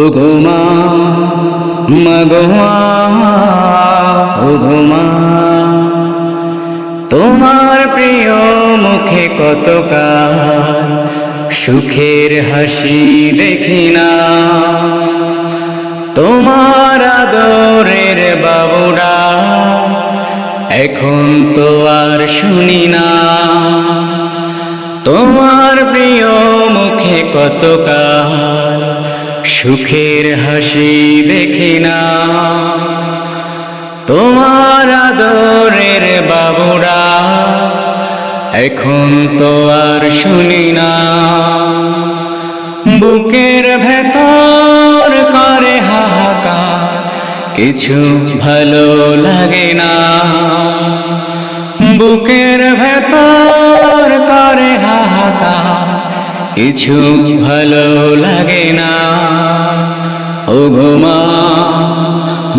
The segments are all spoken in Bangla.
ও ঘুমা মগমা ও ঘুমা, তোমার প্রিয় মুখে কত কাল সুখের হাসি দেখি না। তোমার আদরের বাবুরা এখন তো আর শুনি না। তোমার প্রিয় মুখে কত কাল সুখের হাসি দেখি না। তোমার আদরের বাবুরা এখন তো আর শুনি না। বুকের ভেতর করে হাহাকার, কিছু ভালো লাগে না। বুকের ভেতর করে হাহাকার কিছু ভালো লাগে না। ও গোমা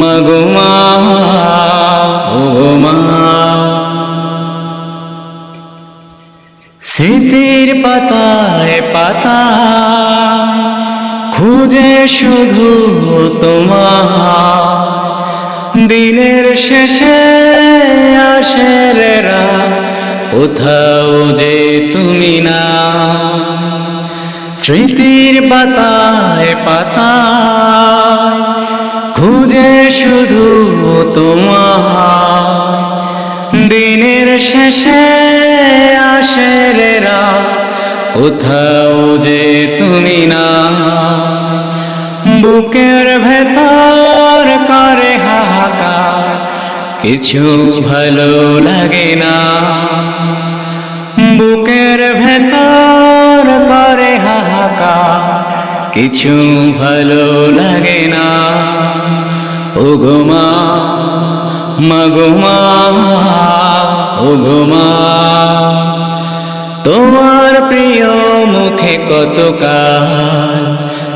মগুমা ও গোমা স্মৃতির পাতায় পাতা, খুঁজে শুধু তোমার। দিনের শেষে আসে রে কোথাও যে তুমি না। স্মৃতির পাতায় পাতায় খুঁজে শুধু তোমার দিনের শেষে আসে রে কোথাও যে তুমি না। বুকের ভেতর করে হাহাকার, কিছু ভালো লাগে না। বুকের ভেতর কিছু ভালো লাগে না। ও গোমা মগুমা ও তোমার প্রিয় মুখে কত কাল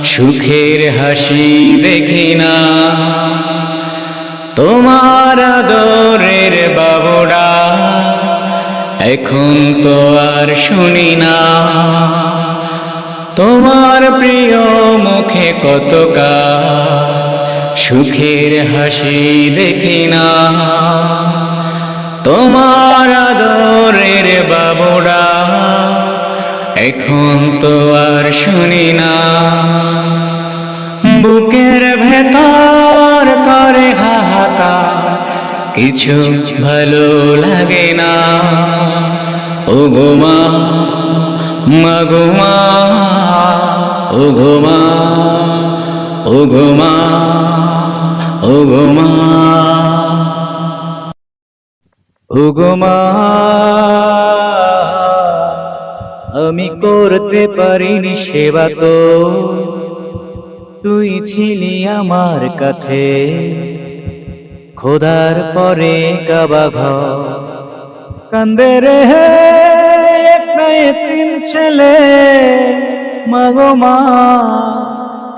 সুখের হাসি দেখি না। তোমার আদরের বাবুরা, এখন তো আর শুনি না। তোমার প্রিয় মুখে কত সুখের হাসি দেখি না। তোমার আদরের বাবুরা, এখন তো আর শুনি না। বুকের ভেতর করে হাহাকার, কিছু ভালো লাগে না। ও গোমা মগুমা ও গোমা ও গোমা আমি করতে পারিনি সেবা তো। তুই ছিলি আমার কাছে। খোদার পরে কাবা ঘর। কান্দে রে এতিম ছেলে। মাগো মা,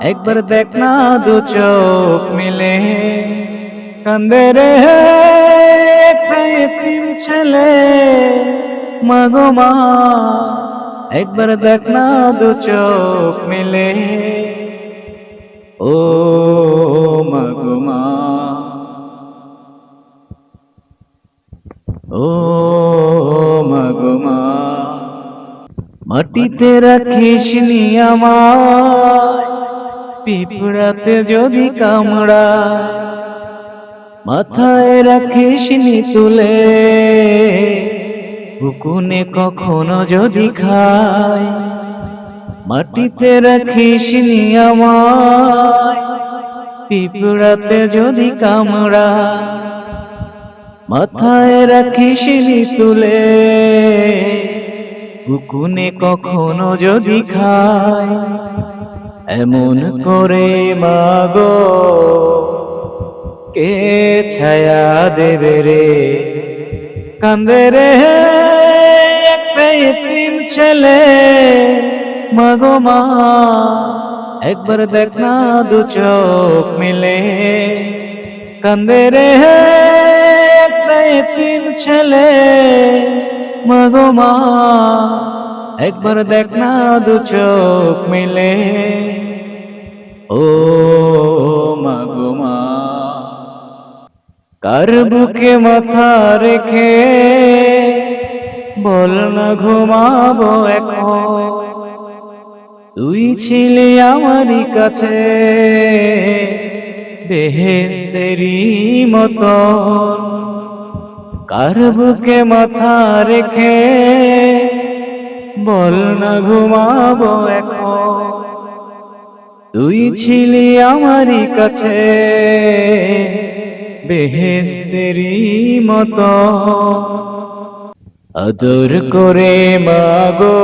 একবার দেখ না দু চোখ মিলে। কান্দে রে এতিম ছেলে। মাগো মা, একবার দেখ না দু চোখ মিলে। ও মাটিতে রাখিস আমায়, পিঁপড়াতে যদি কামড়া মাথায় রাখিস নি তুলে, উকুনে কখনো যদি খায়, মাটিতে রাখিস নি আমায়, পিঁপড়াতে যদি কামড়া মাথায় রাখিস নি তুলে। উকুনে কখনো যদি খায়, এমন করে মাগো। কে ছায়া দেবে রে? কান্দে রে এতিম ছেলে। মাগো মা, একবার দেখ না দু চোখ মিলে। কান্দে রে একটা এতিম মা মা। একবার দেখ না দু চোখ মিলে। ও মা। কার বুকে মাথা রেখে বল না ঘুমাবো এখন। তুই ছিলি আমারই কাছে তেরি মতন। কার বুকে মাথা রেখে বল না ঘুমাবো এখন তুই ছিলি আমারই কাছে বেহেস্তেরি মতো আদর করে মাগো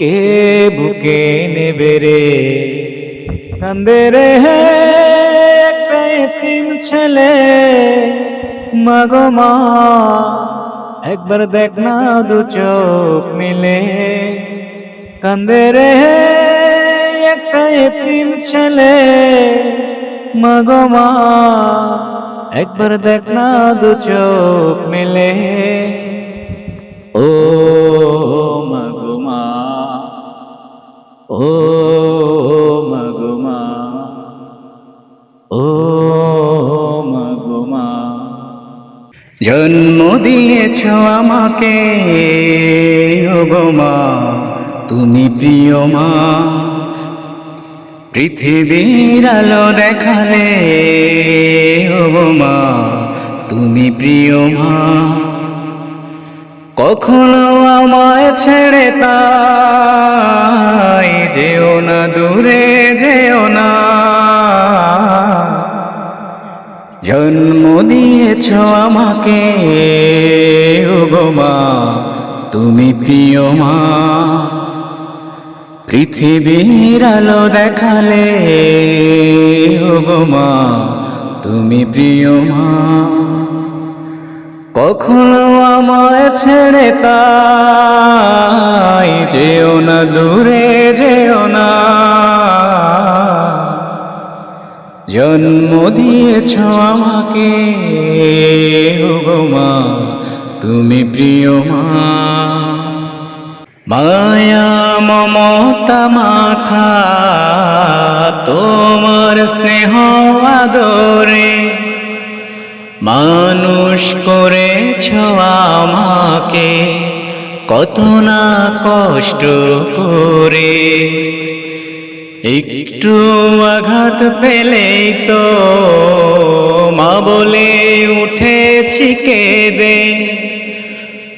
কে বুকে নেবে রে কান্দে রে একটা এতিম ছেলে, মাগো মা। একবার দেখ না দু চোখ মিলে। কান্দে রে একটা এতিম ছেলে, মাগো মা। একবার দেখ না দু চোখ মিলে। ও মাগো মা, ও মাগো মা। ও জন্ম দিয়েছ আমাকে মা, তুমি প্রিয় মা। পৃথিবীর আলো দেখালে মা, তুমি প্রিয় মা। কখনো আমায় ছেড়ে তাই যেও না, দূরে যেও না। জন্ম দিয়েছ আমাকে মা, তুমি প্রিয় মা। পৃথিবীর আলো দেখালে মা, তুমি প্রিয় মা। কখনো আমায় ছেড়ে তাই যেও না, দূরে যেও না। জন্ম দিয়েছ আমাকে মা, তুমি প্রিয় মা। মায়া মমতা মাখা তোমার স্নেহ আদরে মানুষ করেছ আমাকে, কত না কষ্ট করে। একটু আঘাত পেলেই তো মা বলে উঠেছি কেঁদে।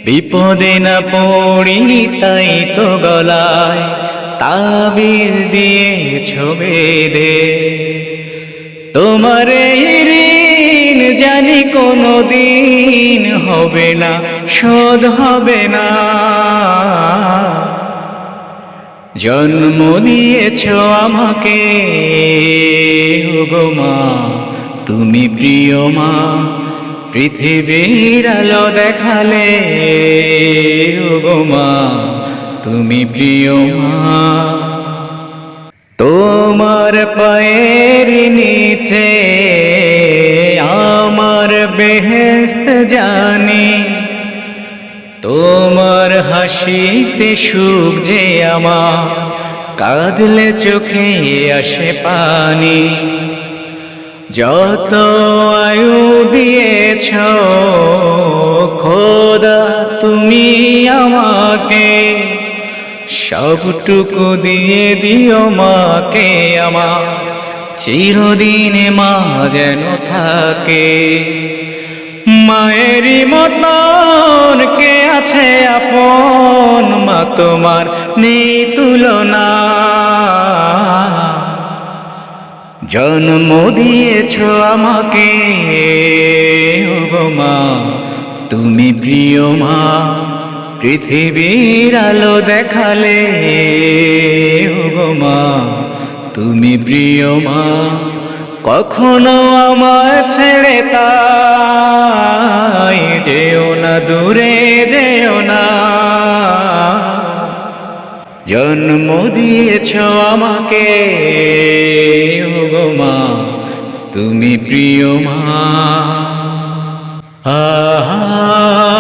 বিপদে না পড়ি তাই তো গলায় তাবিজ দিয়ে ছবে দে। তোমার ঋণ জানি কোনো দিন হবে না, শোধ হবে না। জন্ম দিয়েছ আমাকে। মা, তুমি প্রিয় মা, পৃথিবীর আলো দেখালে। মা, তুমি প্রিয় মা। তোমার পায়ের নিচে আমার বেহেস্ত জানি। তোমার হাসিতে সুখ যে আমার, কাঁদলে চোখে আসে পানি। যত আয়ু দিয়েছ, খোদা, তুমি আমাকে, সবটুকু দিয়ে দিও মাকে আমার। চিরদিনে মা যেন থাকে। মায়েরই মতন কে আছে আপন মা তোমার নেই তুলনা জন্ম দিয়েছ আমাকে মা। তুমি প্রিয় মা, পৃথিবীর আলো দেখালে মা। তুমি প্রিয় মা। কখনো আমার ছেড়ে তাই যেও না, দূরে যেও না। জন্ম দিয়েছ আমাকে মা, তুমি প্রিয় মা। আহা।